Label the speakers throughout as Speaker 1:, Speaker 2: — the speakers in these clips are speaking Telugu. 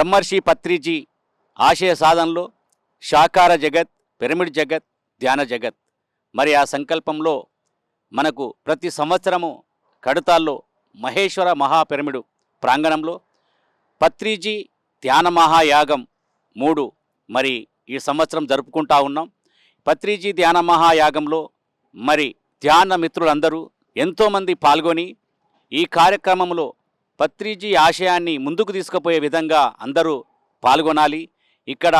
Speaker 1: బ్రహ్మర్షి పత్రిజీ ఆశయ సాధనలో శాకార జగత్ పిరమిడ్ జగత్ ధ్యాన జగత్. మరి ఆ సంకల్పంలో మనకు ప్రతి సంవత్సరము కడతాల్లో మహేశ్వర మహాపిరమిడు ప్రాంగణంలో పత్రిజీ ధ్యాన మహాయాగం మూడు మరి ఈ సంవత్సరం జరుపుకుంటా ఉన్నాం. పత్రిజీ ధ్యాన మహాయాగంలో మరి ధ్యాన మిత్రులందరూ ఎంతోమంది పాల్గొని ఈ కార్యక్రమంలో పత్రిజీ ఆశయాన్ని ముందుకు తీసుకుపోయే విధంగా అందరూ పాల్గొనాలి. ఇక్కడ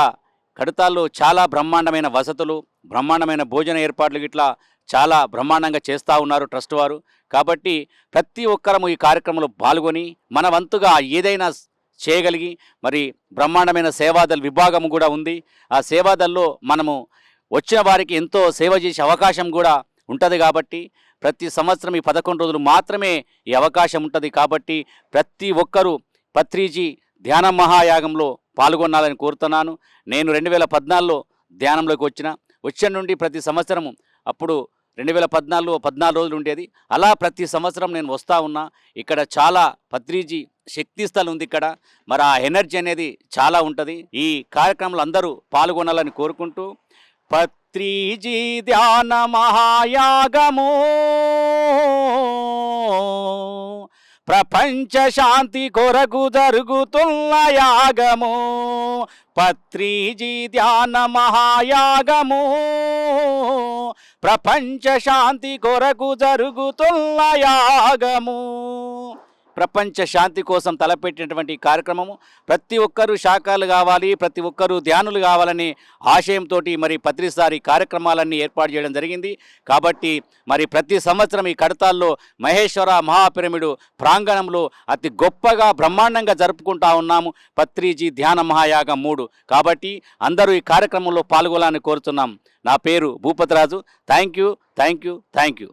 Speaker 1: కడతాల్లో చాలా బ్రహ్మాండమైన వసతులు బ్రహ్మాండమైన భోజన ఏర్పాట్లు గిట్లా చాలా బ్రహ్మాండంగా చేస్తూ ఉన్నారు ట్రస్ట్ వారు. కాబట్టి ప్రతి ఒక్కరము ఈ కార్యక్రమంలో పాల్గొని మన వంతుగా ఏదైనా చేయగలిగి మరి బ్రహ్మాండమైన సేవాదల్ విభాగం కూడా ఉంది. ఆ సేవాదల్లో మనము వచ్చిన వారికి ఎంతో సేవ చేసే అవకాశం కూడా ఉంటుంది కాబట్టి ప్రతి సంవత్సరం ఈ పదకొండు రోజులు మాత్రమే ఈ అవకాశం ఉంటుంది కాబట్టి ప్రతి ఒక్కరూ పత్రిజీ ధ్యాన మహాయాగంలో పాల్గొనాలని కోరుతున్నాను. నేను రెండు వేల పద్నాలుగులో ధ్యానంలోకి వచ్చిన వచ్చిన నుండి ప్రతి సంవత్సరము అప్పుడు రెండు వేల పద్నాలుగు పద్నాలుగు రోజులు ఉండేది. అలా ప్రతి సంవత్సరం నేను వస్తూ ఉన్నా. ఇక్కడ చాలా పత్రిజీ శక్తి స్థలం ఉంది ఇక్కడ. మరి ఆ ఎనర్జీ అనేది చాలా ఉంటుంది. ఈ కార్యక్రమంలో అందరూ పాల్గొనాలని కోరుకుంటూ పత్రిజీ ధ్యాన మహాయాగము. ప్రపంచ శాంతి కొరకు జరుగుతున్న యాగము. పత్రిజీ ధ్యాన మహాయాగము. ప్రపంచ శాంతి కొరకు జరుగుతున్న యాగము. ప్రపంచ శాంతి కోసం తలపెట్టినటువంటి కార్యక్రమము. ప్రతి ఒక్కరూ శాఖలు కావాలి ప్రతి ఒక్కరూ ధ్యానులు కావాలని ఆశయంతో మరి పత్రిసారి కార్యక్రమాలన్నీ ఏర్పాటు చేయడం జరిగింది. కాబట్టి మరి ప్రతి సంవత్సరం ఈ కడతాల్లో మహేశ్వర మహాపిరమిడు ప్రాంగణంలో అతి గొప్పగా బ్రహ్మాండంగా జరుపుకుంటా ఉన్నాము. పత్రిజీ ధ్యాన మహాయాగం మూడు. కాబట్టి అందరూ ఈ కార్యక్రమంలో పాల్గొనాలని కోరుతున్నాం. నా పేరు Bhupathiraju. Thank you thank you thank you